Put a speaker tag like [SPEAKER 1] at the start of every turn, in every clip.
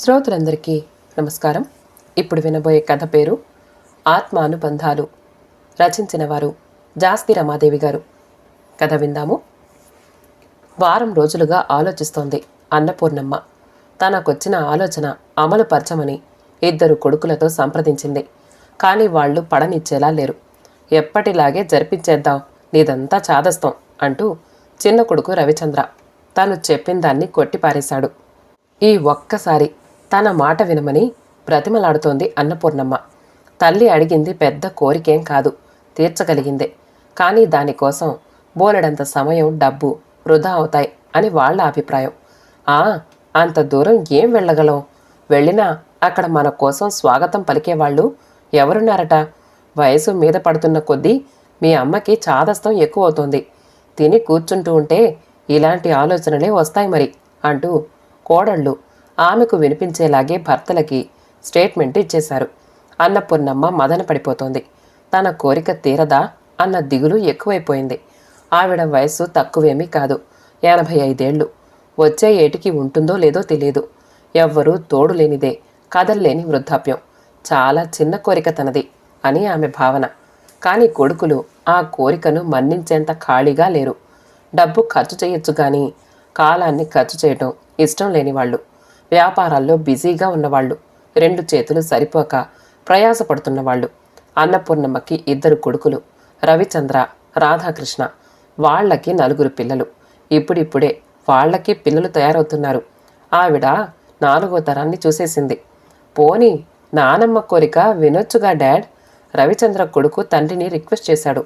[SPEAKER 1] శ్రోతలందరికీ నమస్కారం. ఇప్పుడు వినబోయే కథ పేరు ఆత్మానుబంధాలు. రచించిన వారు జాస్తి రమాదేవి గారు. కథ విందాము. వారం రోజులుగా ఆలోచిస్తోంది అన్నపూర్ణమ్మ. తనకొచ్చిన ఆలోచన అమలు పరచమని ఇద్దరు కొడుకులతో సంప్రదించింది. కానీ వాళ్ళు పడనిచ్చేలా లేరు. ఎప్పటిలాగే జరిపించేద్దాం నీదంతా చాదస్తాం అంటూ చిన్న కొడుకు రవిచంద్ర తాను చెప్పిన దాన్ని కొట్టిపారేశాడు. ఈ ఒక్కసారి తన మాట వినమని బ్రతిమలాడుతోంది అన్నపూర్ణమ్మ. తల్లి అడిగింది పెద్ద కోరికేం కాదు తీర్చగలిగిందే. కానీ దానికోసం బోలెడంత సమయం డబ్బు వృధా అవుతాయి అని వాళ్ళ అభిప్రాయం. ఆ అంత దూరం ఏం వెళ్ళగలం? వెళ్ళినా అక్కడ మన కోసం స్వాగతం పలికేవాళ్ళు ఎవరున్నారట? వయసు మీద పడుతున్న కొద్దీ మీ అమ్మకి చాదస్తం ఎక్కువ అవుతుంది తిని కూర్చుంటూ ఉంటే ఇలాంటి ఆలోచనలే వస్తాయి మరి అంటూ కోడళ్ళు ఆమెకు వినిపించేలాగే భర్తలకి స్టేట్మెంట్ ఇచ్చేశారు. అన్నపూర్ణమ్మ మదన పడిపోతోంది. తన కోరిక తీరదా అన్న దిగులు ఎక్కువైపోయింది. ఆవిడ వయస్సు తక్కువేమీ కాదు. ఎనభై ఐదేళ్ళు వచ్చే ఏటికి ఉంటుందో లేదో తెలియదు ఎవ్వరూ తోడు లేనిదే కదల్లేని వృద్ధాప్యం. చాలా చిన్న కోరిక తనది అని ఆమె భావన. కానీ కొడుకులు ఆ కోరికను మన్నించేంత ఖాళీగా లేరు. డబ్బు ఖర్చు చేయొచ్చు కానీ కాలాన్ని ఖర్చు చేయటం ఇష్టం లేని వాళ్ళు వ్యాపారాల్లో బిజీగా ఉన్నవాళ్ళు. రెండు చేతులు సరిపోక ప్రయాసపడుతున్న వాళ్ళు అన్నపూర్ణమ్మకి ఇద్దరు కొడుకులు. రవిచంద్ర రాధాకృష్ణ. వాళ్ళకి నలుగురు పిల్లలు. ఇప్పుడిప్పుడే వాళ్ళకి పిల్లలు తయారవుతున్నారు. ఆవిడ నాలుగో తరాన్ని చూసేసింది. పోని నానమ్మ కోరిక వినొచ్చుగా డాడ్? రవిచంద్ర కొడుకు తండ్రిని రిక్వెస్ట్ చేశాడు.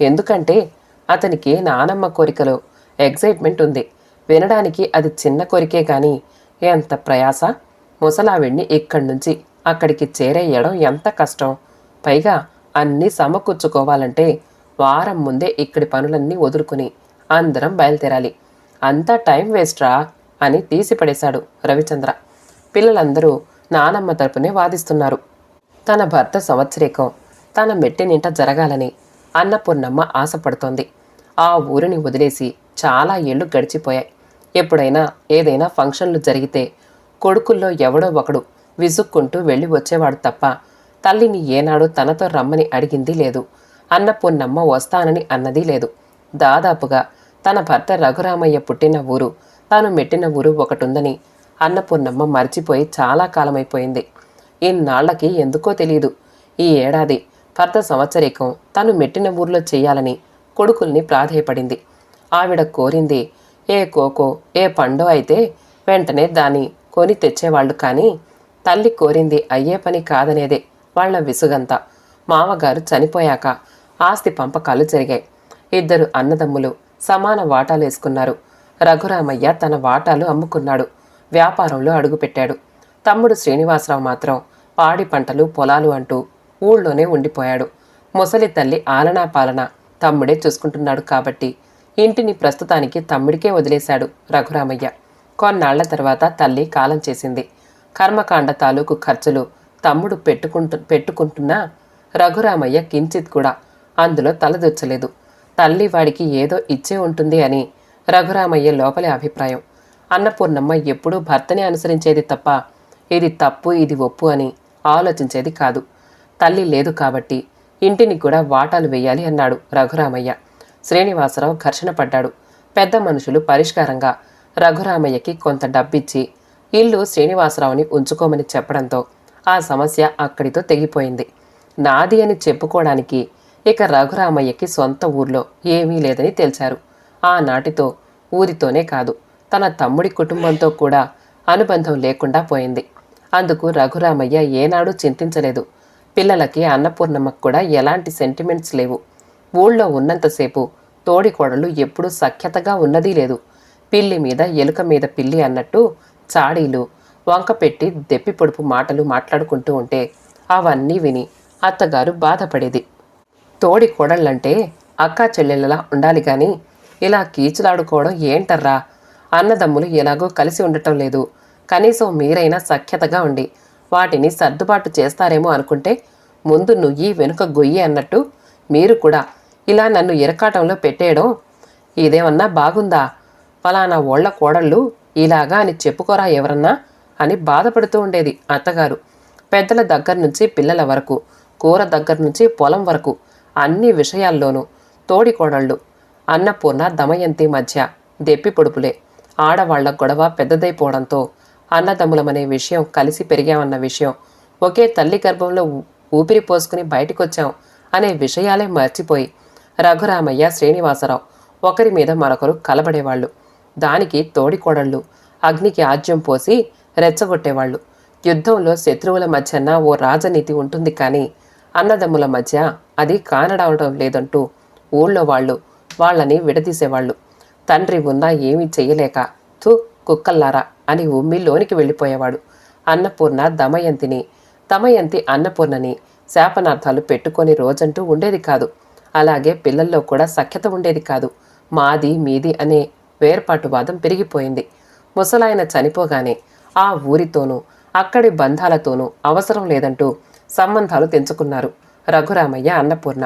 [SPEAKER 1] ఎందుకంటే అతనికి నానమ్మ కోరికలో ఎగ్జైట్మెంట్ ఉంది. వినడానికి అది చిన్న కోరికే కానీ ఎంత ప్రయాస? ముసలావిడ్ని ఇక్కడి నుంచి అక్కడికి చేరేయడం ఎంత కష్టం? పైగా అన్నీ సమకూర్చుకోవాలంటే వారం ముందే ఇక్కడి పనులన్నీ వదులుకుని అందరం బయలుదేరాలి. అంతా టైం వేస్ట్రా? అని తీసిపడేశాడు రవిచంద్ర. పిల్లలందరూ నానమ్మ తరపునే వాదిస్తున్నారు. తన భర్త సంవత్సరీకం తన మెట్టినింట జరగాలని అన్నపూర్ణమ్మ ఆశపడుతోంది. ఆ ఊరిని వదిలేసి చాలా ఏళ్ళు గడిచిపోయాయి. ఎప్పుడైనా ఏదైనా ఫంక్షన్లు జరిగితే కొడుకుల్లో ఎవడో ఒకడు విసుక్కుంటూ వెళ్ళి వచ్చేవాడు తప్ప తల్లిని ఏనాడు తనతో రమ్మని అడిగింది లేదు. అన్నపూర్ణమ్మ వస్తానని అన్నది లేదు. దాదాపుగా తన భర్త రఘురామయ్య పుట్టిన ఊరు తాను మెట్టిన ఊరు ఒకటుందని అన్నపూర్ణమ్మ మర్చిపోయి చాలా కాలమైపోయింది. ఇన్నాళ్ళకి ఎందుకో తెలియదు ఈ ఏడాది భర్త సంవత్సరీకం తను మెట్టిన ఊర్లో చేయాలని కొడుకుల్ని ప్రాధేయపడింది. ఆవిడ కోరింది ఏ కోకో ఏ పండో అయితే వెంటనే దాన్ని కొని తెచ్చేవాళ్ళు కానీ తల్లి కోరింది అయ్యే పని కాదనేదే వాళ్ళ విసుగంతా. మామగారు చనిపోయాక ఆస్తి పంపకాలు జరిగాయి. ఇద్దరు అన్నదమ్ములు సమాన వాటాలు వేసుకున్నారు రఘురామయ్య తన వాటాలు అమ్ముకున్నాడు. వ్యాపారంలో అడుగుపెట్టాడు. తమ్ముడు శ్రీనివాసరావు మాత్రం పాడి పంటలు పొలాలు అంటూ ఊళ్ళోనే ఉండిపోయాడు. ముసలి తల్లి ఆలనా పాలన తమ్ముడే చూసుకుంటున్నాడు కాబట్టి ఇంటిని ప్రస్తుతానికి తమ్ముడికే వదిలేశాడు రఘురామయ్య. కొన్నాళ్ళ తర్వాత తల్లి కాలం చేసింది. కర్మకాండ తాలూకు ఖర్చులు తమ్ముడు పెట్టుకుంటు పెట్టుకుంటున్నా రఘురామయ్య కించిత్ కూడా అందులో తలదొచ్చలేదు తల్లి వాడికి ఏదో ఇచ్చే ఉంటుంది అని రఘురామయ్య లోపలి అభిప్రాయం. అన్నపూర్ణమ్మ ఎప్పుడూ భర్తని అనుసరించేది తప్ప ఇది తప్పు ఇది ఒప్పు అని ఆలోచించేది కాదు. తల్లి లేదు కాబట్టి ఇంటిని కూడా వాటాలు వేయాలి అన్నాడు రఘురామయ్య. శ్రీనివాసరావు ఘర్షణ పడ్డాడు. పెద్ద మనుషులు పరిష్కారంగా రఘురామయ్యకి కొంత డబ్బిచ్చి ఇల్లు శ్రీనివాసరావుని ఉంచుకోమని చెప్పడంతో ఆ సమస్య అక్కడితో తెగిపోయింది. నాది అని చెప్పుకోవడానికి ఇక రఘురామయ్యకి సొంత ఊర్లో ఏమీ లేదని తేల్చారు ఆనాటితో ఊరితోనే కాదు తన తమ్ముడి కుటుంబంతో కూడా అనుబంధం లేకుండా పోయింది. అందుకు రఘురామయ్య ఏనాడూ చింతించలేదు. పిల్లలకి అన్నపూర్ణమ్మకు కూడా ఎలాంటి సెంటిమెంట్స్ లేవు. ఊళ్ళో ఉన్నంతసేపు తోడికోడలు ఎప్పుడూ సఖ్యతగా ఉన్నదీ లేదు. పిల్లి మీద ఎలుక మీద పిల్లి అన్నట్టు చాడీలు వంక పెట్టి దెప్పి పొడుపు మాటలు మాట్లాడుకుంటూ ఉంటే అవన్నీ విని అత్తగారు బాధపడేది. తోడి కోడళ్ళంటే అక్కా చెల్లెళ్ళలా ఉండాలి కానీ ఇలా కీచులాడుకోవడం ఏంటర్రా? అన్నదమ్ములు ఎలాగో కలిసి ఉండటం లేదు. కనీసం మీరైనా సఖ్యతగా ఉండి వాటిని సర్దుబాటు చేస్తారేమో అనుకుంటే ముందు నుయ్యి వెనుక గొయ్యి అన్నట్టు మీరు కూడా ఇలా నన్ను ఇరకాటంలో పెట్టేయడం ఇదేమన్నా బాగుందా? ఫలానా ఓళ్ళ కోడళ్ళు ఇలాగా అని చెప్పుకోరా ఎవరన్నా అని బాధపడుతూ ఉండేది అత్తగారు. పెద్దల దగ్గర నుంచి పిల్లల వరకు కూర దగ్గర నుంచి పొలం వరకు అన్ని విషయాల్లోనూ తోడికోడళ్ళు అన్నపూర్ణ దమయంతి మధ్య దెప్పి పొడుపులే. ఆడవాళ్ళ గొడవ పెద్దదైపోవడంతో అన్నదమ్ములమనే విషయం కలిసి పెరిగామన్న విషయం ఒకే తల్లి గర్భంలో ఊపిరి పోసుకుని బయటికొచ్చాం అనే విషయాలే మర్చిపోయి రఘురామయ్య శ్రీనివాసరావు. ఒకరి మీద మరొకరు కలబడేవాళ్ళు. దానికి తోడికోడళ్ళు అగ్నికి ఆజ్యం పోసి రెచ్చగొట్టేవాళ్ళు. యుద్ధంలో శత్రువుల మధ్యన ఓ రాజనీతి ఉంటుంది కానీ అన్నదమ్ముల మధ్య అది కానడవడం లేదంటూ ఊళ్ళో వాళ్ళు వాళ్ళని విడదీసేవాళ్ళు. తండ్రి ఉన్నా ఏమీ చెయ్యలేక థు కుక్కల్లారా అని ఉమ్మి లోనికి వెళ్ళిపోయేవాడు. అన్నపూర్ణ దమయంతిని దమయంతి అన్నపూర్ణని శాపనార్థాలు పెట్టుకొని రోజంటూ ఉండేది కాదు. అలాగే పిల్లల్లో కూడా సఖ్యత ఉండేది కాదు. మాది మీది అనే వేర్పాటువాదం పెరిగిపోయింది. ముసలాయన చనిపోగానే ఆ ఊరితోనూ అక్కడి బంధాలతోనూ అవసరం లేదంటూ సంబంధాలు తెంచుకున్నారు రఘురామయ్య అన్నపూర్ణ.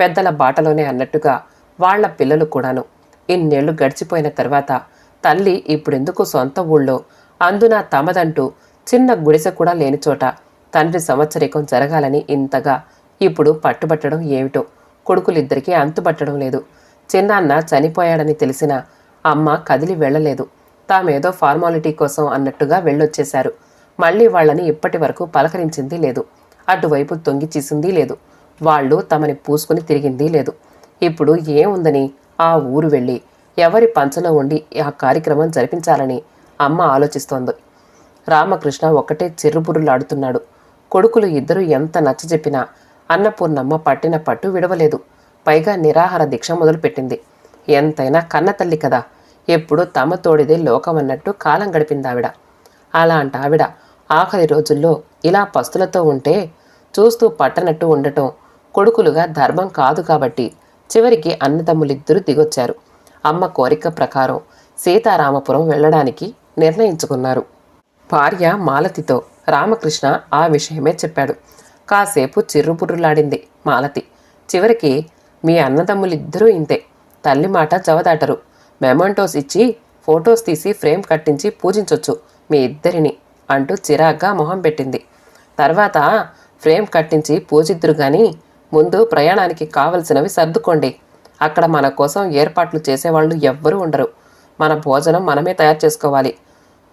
[SPEAKER 1] పెద్దల బాటలోనే అన్నట్టుగా వాళ్ళ పిల్లలు కూడాను. ఇన్నేళ్ళు గడిచిపోయిన తర్వాత తల్లి ఇప్పుడెందుకు సొంత ఊళ్ళో? అందున తమదంటూ చిన్న గుడిసె కూడా లేని చోట తండ్రి సంవత్సరికం జరగాలని ఇంతగా ఇప్పుడు పట్టుబట్టడం ఏమిటో కొడుకులిద్దరికీ అంతుపట్టడం లేదు. చిన్నాన్న చనిపోయాడని తెలిసిన అమ్మ కదిలి వెళ్ళలేదు. తామేదో ఫార్మాలిటీ కోసం అన్నట్టుగా వెళ్ళొచ్చేశారు. మళ్ళీ వాళ్ళని ఇప్పటి వరకు పలకరించింది లేదు. అటువైపు తొంగి చీసింది లేదు. వాళ్ళు తమని పూసుకుని తిరిగింది లేదు. ఇప్పుడు ఏముందని ఆ ఊరు వెళ్ళి ఎవరి పంచలో ఉండి ఆ కార్యక్రమం జరిపించాలని అమ్మ ఆలోచిస్తోంది. రామకృష్ణ ఒక్కటే చిర్రుబుర్రులాడుతున్నాడు. కొడుకులు ఇద్దరు ఎంత నచ్చజెప్పినా అన్నపూర్ణమ్మ పట్టిన పట్టు విడవలేదు. పైగా నిరాహార దీక్ష మొదలుపెట్టింది. ఎంతైనా కన్నతల్లి కదా. ఎప్పుడు తమ తోడిదే లోకమన్నట్టు కాలం గడిపిందావిడ. అలాంటి ఆవిడ ఆఖరి రోజుల్లో ఇలా పస్తులతో ఉంటే చూస్తూ పట్టనట్టు ఉండటం కొడుకులుగా ధర్మం కాదు కాబట్టి చివరికి అన్నదమ్ములిద్దరూ దిగొచ్చారు. అమ్మ కోరిక ప్రకారం సీతారామపురం వెళ్ళడానికి నిర్ణయించుకున్నారు. భార్య మాలతితో రామకృష్ణ ఆ విషయమే చెప్పాడు. కాసేపు చిర్రుబుర్రులాడింది మాలతి. చివరికి మీ అన్నదమ్ములిద్దరూ ఇంతే. తల్లి మాట జవదాటరు మెమంటోస్ ఇచ్చి ఫొటోస్ తీసి ఫ్రేమ్ కట్టించి పూజించొచ్చు మీ ఇద్దరిని అంటూ చిరాగ్గా మొహం పెట్టింది. తర్వాత ఫ్రేమ్ కట్టించి పూజిద్దురు కానీ ముందు ప్రయాణానికి కావలసినవి సర్దుకోండి. అక్కడ మన కోసం ఏర్పాట్లు చేసేవాళ్ళు ఎవ్వరూ ఉండరు. మన భోజనం మనమే తయారు చేసుకోవాలి.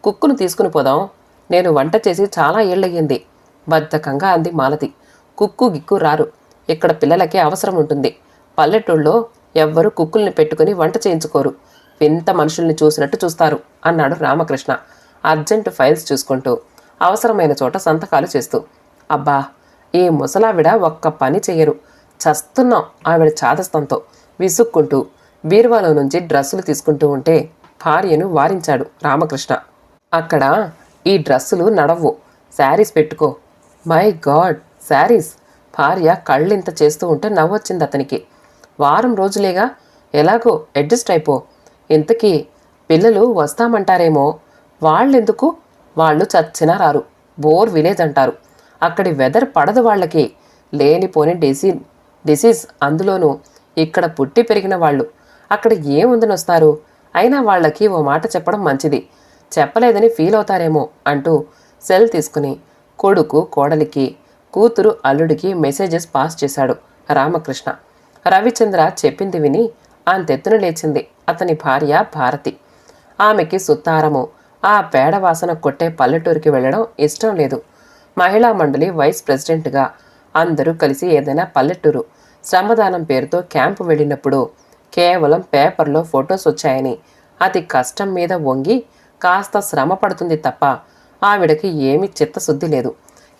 [SPEAKER 1] కుక్కును తీసుకుని పోదాం. నేను వంట చేసి చాలా ఏళ్ళయ్యింది. బద్ధకంగా అంది మాలతి. కుక్కు గిక్కు రారు. ఇక్కడ పిల్లలకి అవసరం ఉంటుంది. పల్లెటూళ్ళలో ఎవ్వరూ కుక్కుల్ని పెట్టుకుని వంట చేయించుకోరు. వింత మనుషుల్ని చూసినట్టు చూస్తారు అన్నాడు రామకృష్ణ. అర్జెంట్ ఫైల్స్ చూసుకుంటూ అవసరమైన చోట సంతకాలు చేస్తూ. అబ్బా ఈ ముసలావిడ ఒక్క పని చెయ్యరు. చస్తున్నాం ఆవిడ చాదస్తంతో. విసుక్కుంటూ బీరువాలో నుంచి డ్రస్సులు తీసుకుంటూ ఉంటే భార్యను వారించాడు రామకృష్ణ. అక్కడ ఈ డ్రస్సులు నడవ్వు. శారీస్ పెట్టుకో మై గాడ్ శారీస్! భార్య కళ్ళింత చేస్తూ ఉంటే నవ్వొచ్చింది అతనికి. వారం రోజులేగా ఎలాగో అడ్జస్ట్ అయిపో. ఇంతకీ పిల్లలు వస్తామంటారేమో? వాళ్ళెందుకు? వాళ్ళు చచ్చినా రారు. బోర్ విలేజ్ అంటారు అక్కడి వెదర్ పడదు వాళ్ళకి. లేనిపోని డిసీ డిసీజ్ అందులోనూ. ఇక్కడ పుట్టి పెరిగిన వాళ్ళు. అక్కడ ఏముందని వస్తారు అయినా వాళ్ళకి ఓ మాట చెప్పడం మంచిది. చెప్పలేదని ఫీల్ అవుతారేమో అంటూ సెల్ తీసుకుని కొడుకు కోడలికి కూతురు అల్లుడికి మెసేజెస్ పాస్ చేశాడు రామకృష్ణ. రవిచంద్ర చెప్పింది విని అంతెత్తున లేచింది అతని భార్య భారతి. ఆమెకి సుత్తారము. ఆ పేడ వాసన కొట్టే పల్లెటూరికి వెళ్ళడం ఇష్టం లేదు. మహిళా మండలి వైస్ ప్రెసిడెంట్గా అందరూ కలిసి ఏదైనా పల్లెటూరు శ్రమదానం పేరుతో క్యాంపు వెళ్ళినప్పుడు కేవలం పేపర్లో ఫొటోస్ వచ్చాయని అతి కష్టం మీద వంగి కాస్త శ్రమ పడుతుంది తప్ప ఆవిడకి ఏమీ చిత్తశుద్ధి లేదు.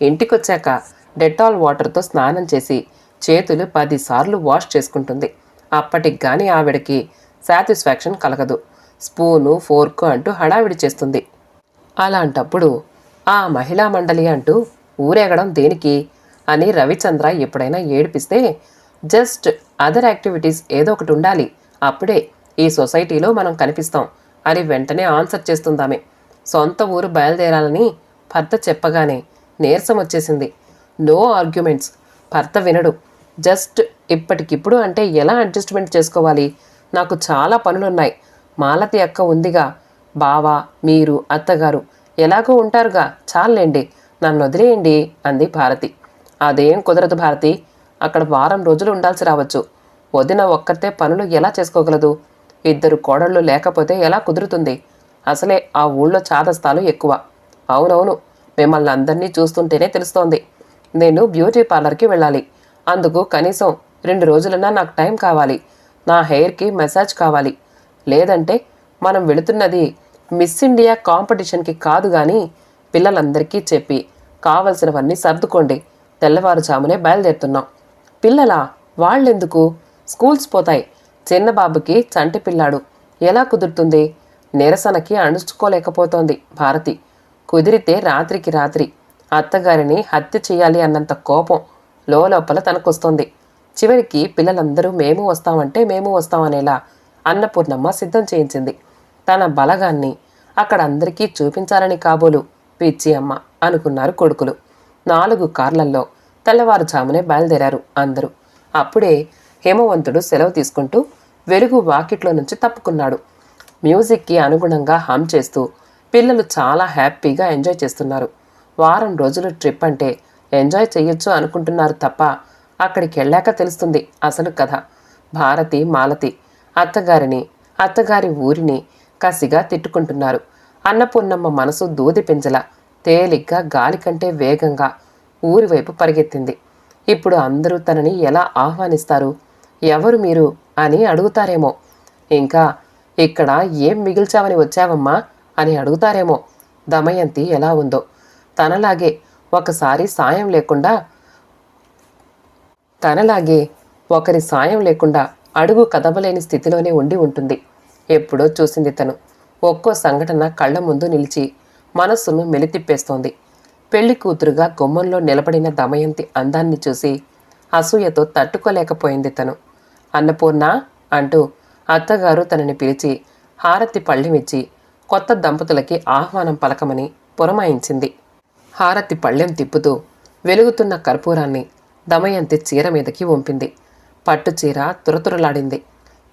[SPEAKER 1] ఇంటికొచ్చాక డెటాల్ వాటర్తో స్నానం చేసి చేతులు పదిసార్లు వాష్ చేసుకుంటుంది. అప్పటికి కానీ ఆవిడకి సాటిస్ఫాక్షన్ కలగదు. స్పూను ఫోర్కు అంటూ హడావిడి చేస్తుంది. అలాంటప్పుడు ఆ మహిళా మండలి అంటూ ఊరేగడం దేనికి అని రవిచంద్ర ఎప్పుడైనా ఏడిపిస్తే జస్ట్ అదర్ యాక్టివిటీస్ ఏదో ఒకటి ఉండాలి. అప్పుడే ఈ సొసైటీలో మనం కనిపిస్తాం. అని వెంటనే ఆన్సర్ చేస్తుందామే. సొంత ఊరు బయలుదేరాలని భర్త చెప్పగానే నీరసం వచ్చేసింది. No arguments. భర్త వినడు. జస్ట్ ఇప్పటికిప్పుడు అంటే ఎలా అడ్జస్ట్మెంట్ చేసుకోవాలి? నాకు చాలా పనులున్నాయి. మాలతి అక్క ఉందిగా. బావ మీరు అత్తగారు ఎలాగో ఉంటారుగా. చాలండి నన్ను వదిలేయండి అంది భారతి. అదేం కుదరదు భారతి. అక్కడ వారం రోజులు ఉండాల్సి రావచ్చు. వదిన ఒక్కతే పనులు ఎలా చేసుకోగలదు? ఇద్దరు కోడళ్ళు లేకపోతే ఎలా కుదురుతుంది? అసలే ఆ ఊళ్ళో చాదస్తాలు ఎక్కువ. అవునవును మిమ్మల్ని అందరినీ చూస్తుంటేనే తెలుస్తోంది. నేను బ్యూటీ పార్లర్కి వెళ్ళాలి. అందుకు కనీసం రెండు రోజులన్నా నాకు టైం కావాలి. నా హెయిర్కి మెసాజ్ కావాలి. లేదంటే మనం వెళుతున్నది మిస్ ఇండియా కాంపిటీషన్కి కాదు కానీ పిల్లలందరికీ చెప్పి కావలసినవన్నీ సర్దుకోండి. తెల్లవారుజామునే బయలుదేరుతున్నాం. పిల్లలా వాళ్ళెందుకు? స్కూల్స్ పోతాయి. చిన్న బాబుకి చంటి పిల్లాడు. ఎలా కుదురుతుంది? నిరసనకి అణుచుకోలేకపోతోంది భారతి. కుదిరితే రాత్రికి రాత్రి అత్తగారిని హత్య చేయాలి అన్నంత కోపం లోపల తనకొస్తుంది. చివరికి పిల్లలందరూ మేము వస్తామంటే మేము వస్తామనేలా అన్నపూర్ణమ్మ సిద్ధం చేయించింది. తన బలగాన్ని అక్కడ అందరికీ చూపించాలని కాబోలు పిచ్చి అమ్మ అనుకున్నారు కొడుకులు. నాలుగు కార్లల్లో తెల్లవారుజామునే బయలుదేరారు అందరూ. అప్పుడే హేమవంతుడు సెలవు తీసుకుంటూ వెలుగు వాకిట్లో నుంచి తప్పుకున్నాడు. మ్యూజిక్కి అనుగుణంగా హమ్ చేస్తూ పిల్లలు చాలా హ్యాపీగా ఎంజాయ్ చేస్తున్నారు. వారం రోజులు ట్రిప్ అంటే ఎంజాయ్ చేయొచ్చు అనుకుంటున్నారు తప్ప అక్కడికి వెళ్ళాక తెలుస్తుంది అసలు కథ. భారతి మాలతి అత్తగారిని అత్తగారి ఊరిని కసిగా తిట్టుకుంటున్నారు. అన్నపూర్ణమ్మ మనసు దూది పింజల తేలిగ్గా గాలి కంటే వేగంగా ఊరి వైపు పరిగెత్తింది. ఇప్పుడు అందరూ తనని ఎలా ఆహ్వానిస్తారు? ఎవరు మీరు? అని అడుగుతారేమో. ఇంకా ఇక్కడ ఏం మిగిల్చావని వచ్చావమ్మా అని అడుగుతారేమో. దమయంతి ఎలా ఉందో. తనలాగే ఒకసారి సాయం లేకుండా తనలాగే ఒకరి సాయం లేకుండా అడుగు కదవలేని స్థితిలోనే ఉండి ఉంటుంది. ఎప్పుడో చూసింది తను. ఒక్కో సంఘటన కళ్ళ ముందు నిలిచి మనస్సును మెలితిప్పేస్తోంది. పెళ్ళి కూతురుగా గుమ్మంలో నిలబడిన దమయంతి అందాన్ని చూసి అసూయతో తట్టుకోలేకపోయింది తను. అన్నపూర్ణ అంటూ అత్తగారు తనని పిలిచి హారతి పళ్ళెమిచ్చి కొత్త దంపతులకి ఆహ్వానం పలకమని పురమాయించింది. హారతి పళ్ళెం తిప్పుతూ వెలుగుతున్న కర్పూరాన్ని దమయంతి చీర మీదకి వంపింది. పట్టు చీర తురతురలాడింది.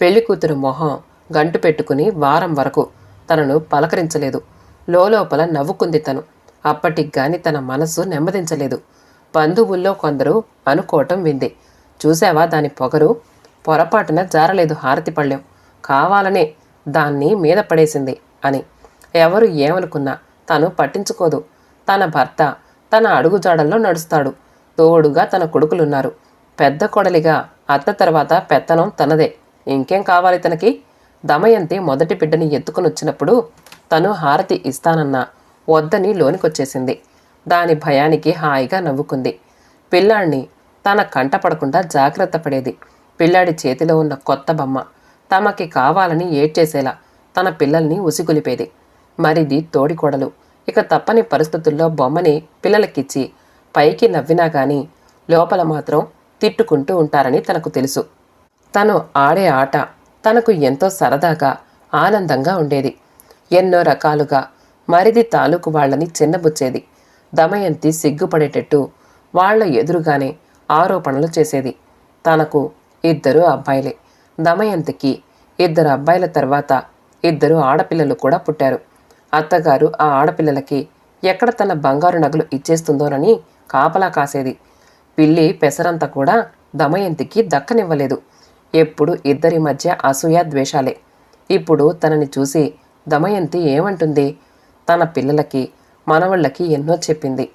[SPEAKER 1] పెళ్ళికూతురు మొహం గంటు పెట్టుకుని వారం వరకు తనను పలకరించలేదు. లోపల నవ్వుకుంది తను. అప్పటికి గాని తన మనసు నెమ్మదించలేదు. బంధువుల్లో కొందరు అనుకోవటం వింది. చూశావా దాని పొగరు? పొరపాటున జారలేదు హారతి పళ్ళెం. కావాలనే దాన్ని మీద పడేసింది అని. ఎవరు ఏమనుకున్నా తను పట్టించుకోదు. తన భర్త తన అడుగుజాడల్లో నడుస్తాడు. తోడుగా తన కొడుకులున్నారు. పెద్ద కొడలిగా అత్త తర్వాత పెత్తనం తనదే. ఇంకేం కావాలి తనకి? దమయంతి మొదటి బిడ్డని ఎత్తుకునొచ్చినప్పుడు తను హారతి ఇస్తానన్నా వద్దని లోనికొచ్చేసింది. దాని భయానికి హాయిగా నవ్వుకుంది. పిల్లాడిని తన కంట పడకుండా జాగ్రత్త పడేది. పిల్లాడి చేతిలో ఉన్న కొత్త బొమ్మ తమకి కావాలని ఏడ్చేసేలా తన పిల్లల్ని ఉసిగొలిపేది. మరిది తోడికోడలు. ఇక తప్పని పరిస్థితుల్లో బొమ్మని పిల్లలకిచ్చి పైకి నవ్వినా గాని లోపల మాత్రం తిట్టుకుంటూ ఉంటారని తనకు తెలుసు. తను ఆడే ఆట తనకు ఎంతో సరదాగా ఆనందంగా ఉండేది. ఎన్నో రకాలుగా మరిది తాలూకు వాళ్ళని చిన్నబుచ్చేది. దమయంతి సిగ్గుపడేటట్టు వాళ్ళ ఎదురుగానే ఆరోపణలు చేసేది. తనకు ఇద్దరు అబ్బాయిలే. దమయంతికి ఇద్దరు అబ్బాయిల తర్వాత ఇద్దరు ఆడపిల్లలు కూడా పుట్టారు. అత్తగారు ఆ ఆడపిల్లలకి ఎక్కడ తన బంగారు నగలు ఇచ్చేస్తుందోనని కాపలా కాసేది. పిల్లి పెసరంతా కూడా దమయంతికి దక్కనివ్వలేదు. ఎప్పుడు ఇద్దరి మధ్య అసూయ ద్వేషాలే. ఇప్పుడు తనని చూసి దమయంతి ఏమంటుంది? తన పిల్లలకి మనవళ్ళకి ఎన్నో చెప్పింది.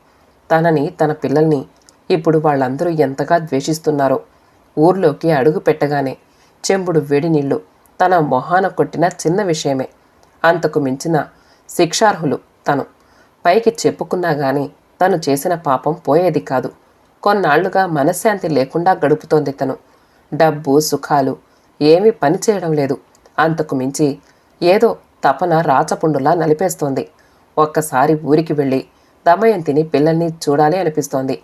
[SPEAKER 1] తనని తన పిల్లల్ని ఇప్పుడు వాళ్ళందరూ ఎంతగా ద్వేషిస్తున్నారో ఊర్లోకి అడుగు పెట్టగానే చెంబుడు వేడి నీళ్ళు తన మొహాన కొట్టిన చిన్న విషయమే. అంతకు మించిన శిక్షార్హులు తను. పైకి చెప్పుకున్నా గాని తను చేసిన పాపం పోయేది కాదు. కొన్నాళ్ళుగా మనశ్శాంతి లేకుండా గడుపుతోంది తను. డబ్బు సుఖాలు ఏమీ పని చేయడం లేదు. అంతకు మించి ఏదో తపన రాచపుండులా నలిపేస్తోంది. ఒక్కసారి ఊరికి వెళ్ళి దమయంతిని పిల్లల్ని చూడాలి అనిపిస్తోంది.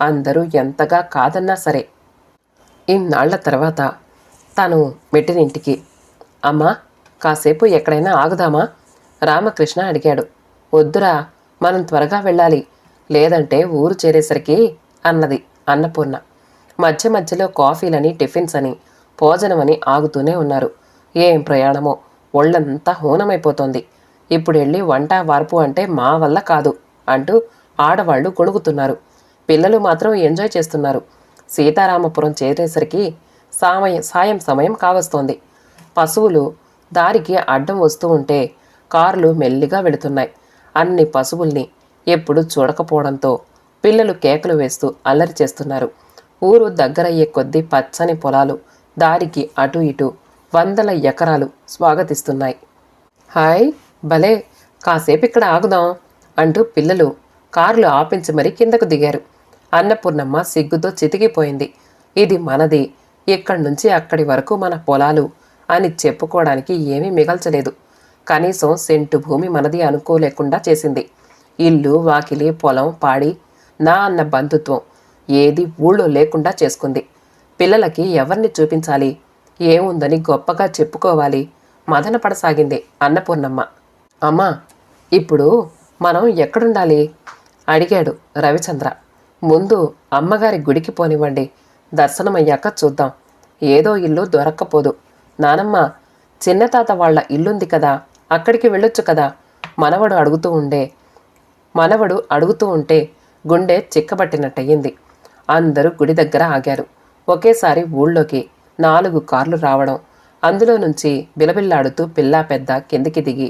[SPEAKER 1] అందరూ ఎంతగా కాదన్నా సరే ఇన్నాళ్ళ తర్వాత తను మెట్టినింటికి అమ్మా కాసేపు ఎక్కడైనా ఆగుదామా? రామకృష్ణ అడిగాడు. వద్దురా మనం త్వరగా వెళ్ళాలి. లేదంటే ఊరు చేరేసరికి అన్నది అన్నపూర్ణ. మధ్య మధ్యలో కాఫీలని టిఫిన్స్ అని భోజనమని ఆగుతూనే ఉన్నారు. ఏం ప్రయాణమో ఒళ్ళంతా హూనమైపోతోంది. ఇప్పుడు వెళ్ళి వంట వార్పు అంటే మా వల్ల కాదు అంటూ ఆడవాళ్ళు కొడుకుతున్నారు పిల్లలు మాత్రం ఎంజాయ్ చేస్తున్నారు. సీతారామపురం చేరేసరికి సామయం సాయం సమయం కావస్తోంది. పశువులు దారికి అడ్డం వస్తూ ఉంటే కార్లు మెల్లిగా వెళుతున్నాయి. అన్ని పశువుల్ని ఎప్పుడు చూడకపోవడంతో పిల్లలు కేకలు వేస్తూ అల్లరి చేస్తున్నారు. ఊరు దగ్గరయ్యే కొద్దీ పచ్చని పొలాలు దారికి అటు ఇటు వందల ఎకరాలు స్వాగతిస్తున్నాయి. హాయ్ భలే కాసేపు ఇక్కడ ఆగుదాం అంటూ పిల్లలు కార్లు ఆపించి మరీ కిందకు దిగారు. అన్నపూర్ణమ్మ సిగ్గుతో చితికిపోయింది. ఇది మనది. ఇక్కడి నుంచి అక్కడి వరకు మన పొలాలు అని చెప్పుకోవడానికి ఏమీ మిగల్చలేదు. కనీసం సెంటు భూమి మనది అనుకోలేకుండా చేసింది. ఇల్లు వాకిలి పొలం పాడి నా అన్న బంధుత్వం ఏది ఊళ్ళో లేకుండా చేసుకుంది. పిల్లలకి ఎవరిని చూపించాలి? ఏముందని గొప్పగా చెప్పుకోవాలి. మదన పడసాగింది అన్నపూర్ణమ్మ. అమ్మా ఇప్పుడు మనం ఎక్కడుండాలి? అడిగాడు రవిచంద్ర. ముందు అమ్మగారి గుడికి పోనివ్వండి. దర్శనమయ్యాక చూద్దాం. ఏదో ఇల్లు దొరక్కపోదు. నానమ్మ చిన్నతాత వాళ్ళ ఇల్లుంది కదా అక్కడికి వెళ్ళొచ్చు కదా మనవడు అడుగుతూ ఉండే. మనవడు అడుగుతూ ఉంటే గుండె చిక్కబట్టినట్టయింది. అందరూ గుడి దగ్గర ఆగారు. ఒకేసారి ఊళ్ళోకి నాలుగు కార్లు రావడం అందులో నుంచి బిలబిల్లాడుతూ పిల్లా పెద్ద కిందికి దిగి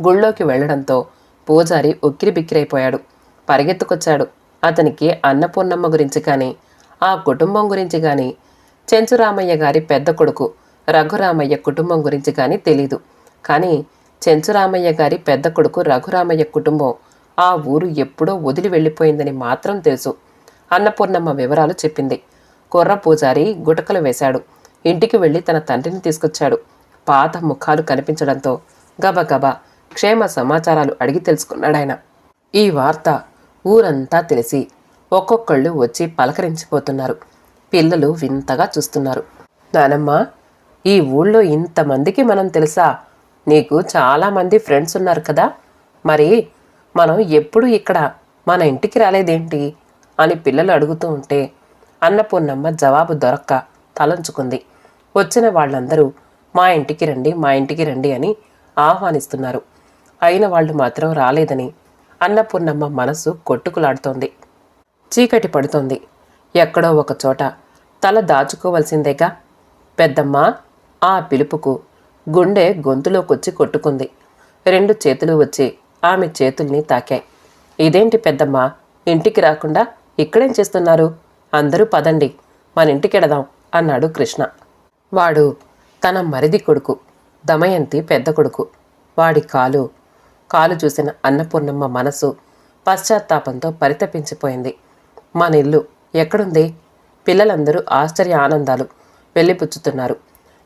[SPEAKER 1] గుళ్ళోకి వెళ్ళడంతో పూజారి ఉక్కిరి బిక్కిరైపోయాడు పరిగెత్తుకొచ్చాడు. అతనికి అన్నపూర్ణమ్మ గురించి కానీ ఆ కుటుంబం గురించి కానీ చెంచురామయ్య గారి పెద్ద కొడుకు రఘురామయ్య కుటుంబం గురించి కానీ తెలీదు. కానీ చెంచురామయ్య గారి పెద్ద కొడుకు రఘురామయ్య కుటుంబం ఆ ఊరు ఎప్పుడో వదిలి వెళ్ళిపోయిందని మాత్రం తెలుసు. అన్నపూర్ణమ్మ వివరాలు చెప్పింది. కుర్ర పూజారి గుటకలు వేశాడు. ఇంటికి వెళ్ళి తన తండ్రిని తీసుకొచ్చాడు. పాత ముఖాలు కనిపించడంతో గబగబా క్షేమ సమాచారాలు అడిగి తెలుసుకున్నాడాయన. ఈ వార్త ఊరంతా తెలిసి ఒక్కొక్కళ్ళు వచ్చి పలకరించిపోతున్నారు. పిల్లలు వింతగా చూస్తున్నారు. నానమ్మ ఈ ఊళ్ళో ఇంతమందికి మనం తెలుసా? నీకు చాలామంది ఫ్రెండ్స్ ఉన్నారు కదా. మరి మనం ఎప్పుడు ఇక్కడ? మన ఇంటికి రాలేదేంటి? అని పిల్లలు అడుగుతూ ఉంటే అన్నపూర్ణమ్మ జవాబు దొరక్క తలంచుకుంది. వచ్చిన వాళ్ళందరూ మా ఇంటికి రండి మా ఇంటికి రండి అని ఆహ్వానిస్తున్నారు. అయిన వాళ్ళు మాత్రం రాలేదని అన్నపూర్ణమ్మ మనసు కొట్టుకులాడుతోంది. చీకటి పడుతోంది. ఎక్కడో ఒక చోట తల దాచుకోవలసిందేగా పెద్దమ్మ ఆ పిలుపుకు గుండె గొంతులోకొచ్చి కొట్టుకుంది. రెండు చేతులు వచ్చి ఆమె చేతుల్ని తాకాయి. ఇదేంటి పెద్దమ్మ? ఇంటికి రాకుండా ఇక్కడేం చేస్తున్నారు? అందరూ పదండి. మన ఇంటికెడదాం అన్నాడు కృష్ణ. వాడు తన మరిది కొడుకు దమయంతి పెద్ద కొడుకు. వాడి కాలు కాలు చూసిన అన్నపూర్ణమ్మ మనసు పశ్చాత్తాపంతో పరితపించిపోయింది. మన ఇల్లు ఎక్కడుంది? పిల్లలందరూ ఆశ్చర్య ఆనందాలు వెళ్ళిపుచ్చుతున్నారు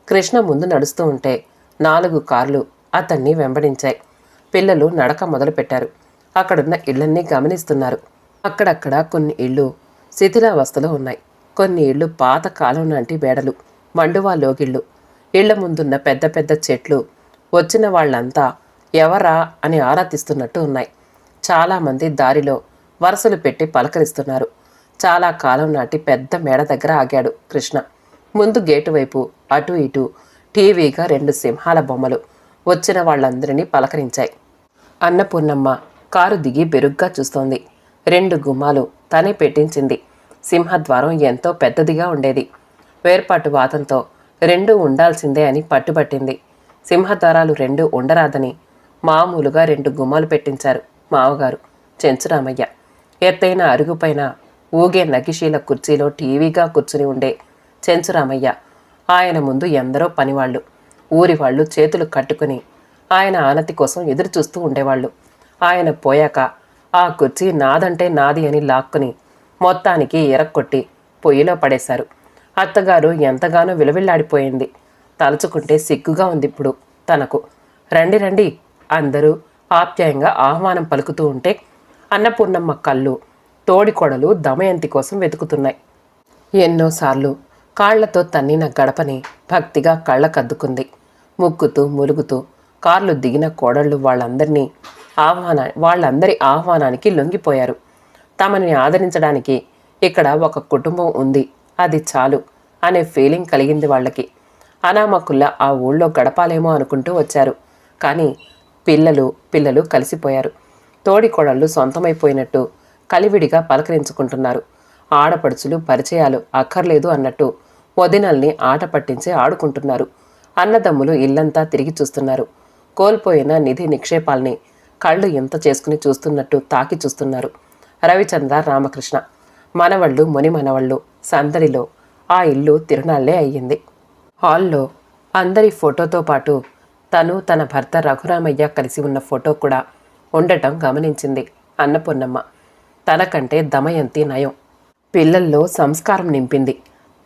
[SPEAKER 1] కృష్ణ ముందు నడుస్తూ ఉంటే నాలుగు కార్లు అతన్ని వెంబడించాయి. పిల్లలు నడక మొదలుపెట్టారు. అక్కడున్న ఇళ్ళన్నీ గమనిస్తున్నారు. అక్కడక్కడ కొన్ని ఇళ్ళు శిథిలావస్థలో ఉన్నాయి. కొన్ని ఇళ్ళు పాత కాలం నాటి బేడలు మండువా లోగిళ్ళు. ఇళ్ళ ముందున్న పెద్ద పెద్ద చెట్లు వచ్చిన వాళ్ళంతా ఎవరా అని ఆరాధిస్తున్నట్టు ఉన్నాయి. చాలామంది దారిలో వరుసలు పెట్టి పలకరిస్తున్నారు. చాలా కాలం నాటి పెద్ద మేడ దగ్గర ఆగాడు కృష్ణ. ముందు గేటు వైపు అటు ఇటు టీవీగా రెండు సింహాల బొమ్మలు వచ్చిన వాళ్ళందరినీ పలకరించాయి. అన్నపూర్ణమ్మ కారు దిగి బెరుగ్గా చూస్తోంది. రెండు గుమ్మాలు తనే పెట్టించింది. సింహద్వారం ఎంతో పెద్దదిగా ఉండేది. వేర్పాటు వాతంతో రెండు ఉండాల్సిందే అని పట్టుబట్టింది. సింహద్వారాలు రెండు ఉండరాదని మామూలుగా రెండు గుమ్మాలు పెట్టించారు మావగారు చెంచురామయ్య. ఎత్తైన అరుగుపైన ఊగే నగిశీల కుర్చీలో టీవీగా కూర్చుని ఉండే చెంచురామయ్య ఆయన ముందు ఎందరో పనివాళ్ళు. ఊరి వాళ్ళు చేతులు కట్టుకుని ఆయన ఆనతి కోసం ఎదురు చూస్తూ ఉండేవాళ్ళు. ఆయన పోయాక ఆ కుర్చీ నాదంటే నాది అని లాక్కుని మొత్తానికి ఎరక్కొట్టి పొయ్యిలో పడేశారు. అత్తగారు ఎంతగానో విలవిల్లాడిపోయింది. తలుచుకుంటే సిగ్గుగా ఉంది ఇప్పుడు తనకు. రండి రండి అందరూ ఆప్యాయంగా ఆహ్వానం పలుకుతూ ఉంటే అన్నపూర్ణమ్మ కళ్ళు తోడికొడలు దమయంతి కోసం వెతుకుతున్నాయి. ఎన్నోసార్లు కాళ్ళతో తన్నిన గడపని భక్తిగా కళ్ళకద్దుకుంది ముక్కుతూ ములుగుతూ కార్లు దిగిన కోడళ్ళు వాళ్ళందరినీ ఆహ్వాన వాళ్ళందరి ఆహ్వానానికి లొంగిపోయారు. తమని ఆదరించడానికి ఇక్కడ ఒక కుటుంబం ఉంది అది చాలు అనే ఫీలింగ్ కలిగింది వాళ్ళకి. అనామకుల్లా ఆ ఊళ్ళో గడపాలేమో అనుకుంటూ వచ్చారు. కానీ పిల్లలు పిల్లలు కలిసిపోయారు. తోడికోడళ్ళు సొంతమైపోయినట్టు కలివిడిగా పలకరించుకుంటున్నారు. ఆడపడుచులు పరిచయాలు అక్కర్లేదు అన్నట్టు వదినల్ని ఆట పట్టించి ఆడుకుంటున్నారు. అన్నదమ్ములు ఇల్లంతా తిరిగి చూస్తున్నారు. కోల్పోయిన నిధి నిక్షేపాల్ని కళ్ళు ఎంత చేసుకుని చూస్తున్నట్టు తాకి చూస్తున్నారు. రవిచంద్ర రామకృష్ణ. మనవళ్ళు ముని మనవళ్ళు సందడిలో ఆ ఇల్లు తిరునాళ్ళే అయ్యింది. హాల్లో అందరి ఫోటోతో పాటు తను తన భర్త రఘురామయ్య కలిసి ఉన్న ఫోటో కూడా ఉండటం గమనించింది అన్నపూర్ణమ్మ. తనకంటే దమయంతి నయం. పిల్లల్లో సంస్కారం నింపింది.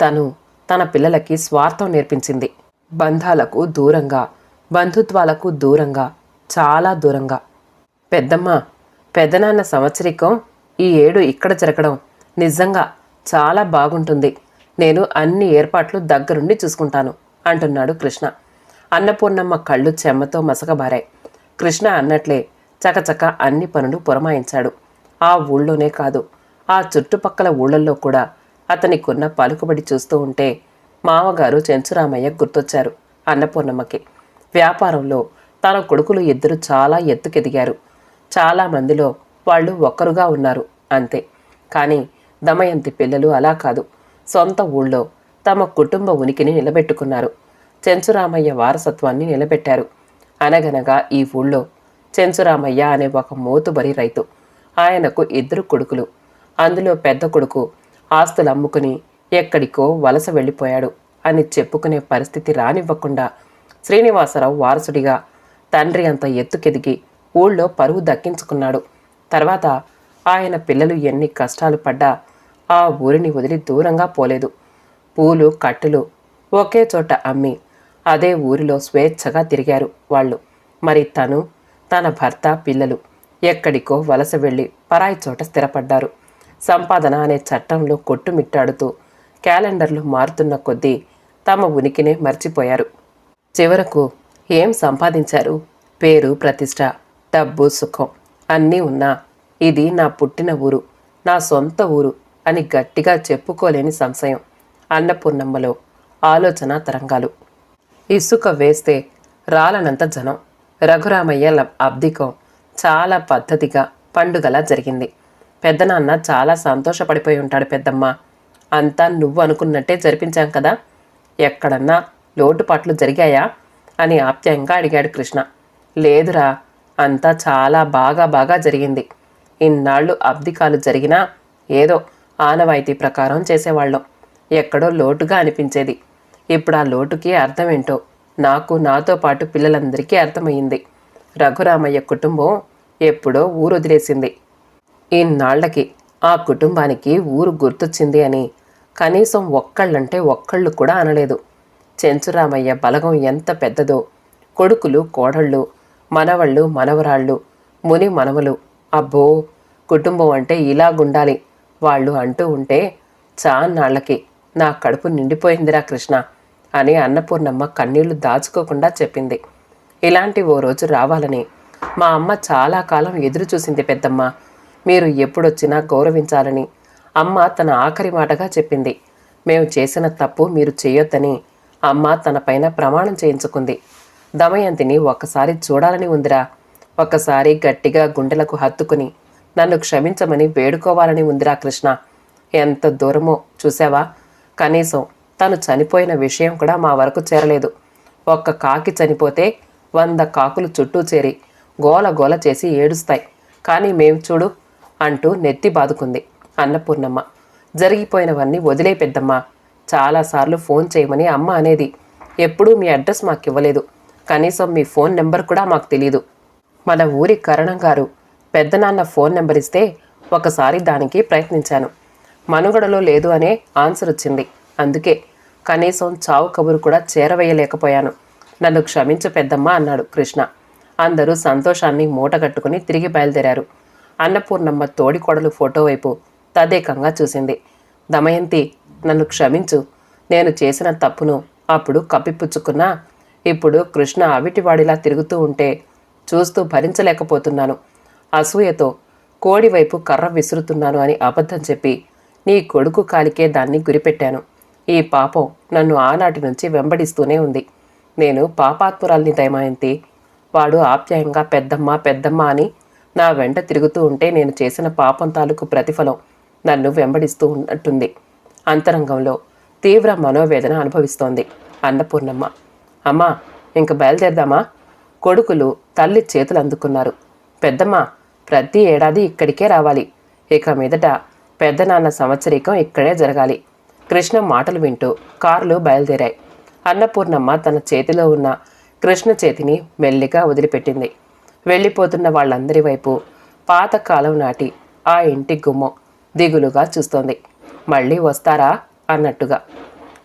[SPEAKER 1] తను తన పిల్లలకి స్వార్థం నేర్పించింది. బంధాలకు దూరంగా బంధుత్వాలకు దూరంగా చాలా దూరంగా. పెద్దమ్మ పెద్దనాన్న సంవత్సరికం ఈ ఏడు ఇక్కడ జరగడం నిజంగా చాలా బాగుంటుంది. నేను అన్ని ఏర్పాట్లు దగ్గరుండి చూసుకుంటాను అంటున్నాడు కృష్ణ. అన్నపూర్ణమ్మ కళ్ళు చెమ్మతో మసకబారాయి. కృష్ణ అన్నట్లే చకచక అన్ని పనులు పురమాయించాడు. ఆ ఊళ్ళోనే కాదు ఆ చుట్టుపక్కల ఊళ్ళల్లో కూడా అతనికున్న పలుకుబడి చూస్తూ ఉంటే మామగారు చెంచురామయ్య గుర్తొచ్చారు అన్నపూర్ణమ్మకి. వ్యాపారంలో తన కొడుకులు ఇద్దరు చాలా ఎత్తుకెదిగారు. చాలా మందిలో వాళ్ళు ఒక్కరుగా ఉన్నారు అంతే. కానీ దమయంతి పిల్లలు అలా కాదు. సొంత ఊళ్ళో తమ కుటుంబ ఉనికిని నిలబెట్టుకున్నారు. చెంచురామయ్య వారసత్వాన్ని నిలబెట్టారు. అనగనగా ఈ ఊళ్ళో చెంచురామయ్య అనే ఒక మోతుబరి రైతు. ఆయనకు ఇద్దరు కొడుకులు. అందులో పెద్ద కొడుకు ఆస్తులు అమ్ముకుని ఎక్కడికో వలస వెళ్ళిపోయాడు అని చెప్పుకునే పరిస్థితి రానివ్వకుండా శ్రీనివాసరావు వారసుడిగా తండ్రి అంత ఎత్తుకెదిగి ఊళ్ళో పరువు దక్కించుకున్నాడు. తర్వాత ఆయన పిల్లలు ఎన్ని కష్టాలు పడ్డా ఆ ఊరిని వదిలి దూరంగా పోలేదు. పూలు కట్టెలు ఒకే చోట అమ్మి అదే ఊరిలో స్వేచ్ఛగా తిరిగారు వాళ్ళు. మరి తను తన భర్త పిల్లలు ఎక్కడికో వలస వెళ్ళి పరాయి చోట స్థిరపడ్డారు. సంపాదన అనే చట్టంలో కొట్టుమిట్టాడుతూ క్యాలెండర్లు మారుతున్న కొద్దీ తమ ఉనికినే మర్చిపోయారు. చివరకు ఏం సంపాదించారు? పేరు ప్రతిష్ట డబ్బు సుఖం అన్నీ ఉన్నా ఇది నా పుట్టిన ఊరు నా సొంత ఊరు అని గట్టిగా చెప్పుకోలేని సంశయం అన్నపూర్ణమ్మలో ఆలోచన తరంగాలు. ఇసుక వేస్తే రాలనంత జనం. రఘురామయ్య ల- అబ్దికం చాలా పద్ధతిగా పండుగలా జరిగింది. పెద్దనాన్న చాలా సంతోషపడిపోయి ఉంటాడు పెద్దమ్మ. అంతా నువ్వు అనుకున్నట్టే జరిపించాం కదా. ఎక్కడన్నా లోటుపాట్లు జరిగాయా? అని ఆప్యాయంగా అడిగాడు కృష్ణ. లేదురా అంతా చాలా బాగా బాగా జరిగింది. ఇన్నాళ్ళు అబ్దికాలు జరిగినా ఏదో ఆనవాయితీ ప్రకారం చేసేవాళ్ళం. ఎక్కడో లోటుగా అనిపించేది. ఇప్పుడు ఆ లోటుకి అర్థమేంటో నాకు నాతో పాటు పిల్లలందరికీ అర్థమయ్యింది. రఘురామయ్య కుటుంబం ఎప్పుడో ఊరు వదిలేసింది ఇన్నాళ్ళకి ఆ కుటుంబానికి ఊరు గుర్తొచ్చింది అని కనీసం ఒక్కళ్ళంటే ఒక్కళ్ళు కూడా అనలేదు. చెంచురామయ్య బలగం ఎంత పెద్దదో కొడుకులు కోడళ్ళు మనవళ్ళు మనవరాళ్ళు ముని మనవలు. అబ్బో కుటుంబం అంటే ఇలాగుండాలి. వాళ్ళు అంటూ ఉంటే చాన్నాళ్ళకి నా కడుపు నిండిపోయిందిరా కృష్ణ. అని అన్నపూర్ణమ్మ కన్నీళ్ళు దాచుకోకుండా చెప్పింది. ఇలాంటి ఓ రోజు రావాలని మా అమ్మ చాలా కాలం ఎదురు చూసింది పెద్దమ్మ. మీరు ఎప్పుడొచ్చినా గౌరవించాలని అమ్మ తన ఆఖరి మాటగా చెప్పింది. మేము చేసిన తప్పు మీరు చేయొద్దని అమ్మ తనపైన ప్రమాణం చేయించుకుంది. దమయంతిని ఒక్కసారి చూడాలని ఉందిరా. ఒక్కసారి గట్టిగా గుండెలకు హత్తుకుని నన్ను క్షమించమని వేడుకోవాలని ఉందిరా కృష్ణ. ఎంత దూరమో చూసావా? కనీసం తను చనిపోయిన విషయం కూడా మా వరకు చేరలేదు. ఒక్క కాకి చనిపోతే వంద కాకులు చుట్టూ చేరి గోల గోల చేసి ఏడుస్తాయి. కానీ మేము చూడు అంటూ నెత్తి బాదుకుంది అన్నపూర్ణమ్మ. జరిగిపోయినవన్నీ వదిలే పెద్దమ్మ. చాలాసార్లు ఫోన్ చేయమని అమ్మ అనేది. ఎప్పుడూ మీ అడ్రస్ మాకు ఇవ్వలేదు కనీసం మీ ఫోన్ నెంబర్ కూడా మాకు తెలియదు మన ఊరి కరణం గారు పెద్దనాన్న ఫోన్ నెంబర్ ఇస్తే ఒకసారి దానికి ప్రయత్నించాను. మనుగడలో లేదు అనే ఆన్సర్ వచ్చింది. అందుకే కనీసం చావు కబురు కూడా చేరవేయలేకపోయాను. నన్ను క్షమించు పెద్దమ్మ అన్నాడు కృష్ణ. అందరూ సంతోషాన్ని మూటగట్టుకుని తిరిగి బయలుదేరారు. అన్నపూర్ణమ్మ తోడికోడలు ఫోటో వైపు తదేకంగా చూసింది. దమయంతి నన్ను క్షమించు. నేను చేసిన తప్పును అప్పుడు కప్పిపుచ్చుకున్నా ఇప్పుడు కృష్ణ అవిటివాడిలా తిరుగుతూ ఉంటే చూస్తూ భరించలేకపోతున్నాను. అసూయతో కోడి వైపు కర్ర విసురుతున్నాను అని అబద్ధం చెప్పి నీ కొడుకు కాలికే దాన్ని గురిపెట్టాను. ఈ పాపం నన్ను ఆనాటి నుంచి వెంబడిస్తూనే ఉంది. నేను పాపాత్మురాల్ని దయమాయంతి వాడు ఆప్యాయంగా పెద్దమ్మ పెద్దమ్మ అని నా వెంట తిరుగుతూ ఉంటే నేను చేసిన పాపం తాలూకు ప్రతిఫలం నన్ను వెంబడిస్తూ ఉన్నట్టుంది. అంతరంగంలో తీవ్ర మనోవేదన అనుభవిస్తోంది అన్నపూర్ణమ్మ. అమ్మా ఇంక బయలుదేరదామా? కొడుకులు తల్లి చేతులు అందుకున్నారు. పెద్దమ్మ ప్రతి ఏడాది ఇక్కడికే రావాలి. ఇక మీదట పెద్దనాన్న సంవత్సరీకం ఇక్కడే జరగాలి. కృష్ణ మాటలు వింటూ కారులో బయలుదేరాయి. అన్నపూర్ణమ్మ తన చేతిలో ఉన్న కృష్ణ చేతిని మెల్లిగా వదిలిపెట్టింది. వెళ్ళిపోతున్న వాళ్ళందరి వైపు పాతకాలం నాటి ఆ ఇంటి గుమ్మం దిగులుగా చూస్తోంది. మళ్ళీ వస్తారా? అన్నట్టుగా.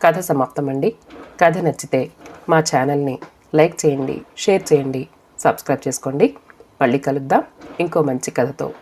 [SPEAKER 1] కథ సమాప్తమండి. కథ నచ్చితే మా ఛానల్ని లైక్ చేయండి షేర్ చేయండి సబ్స్క్రైబ్ చేసుకోండి. మళ్ళీ కలుద్దాం. ఇంకో మంచి కథతో.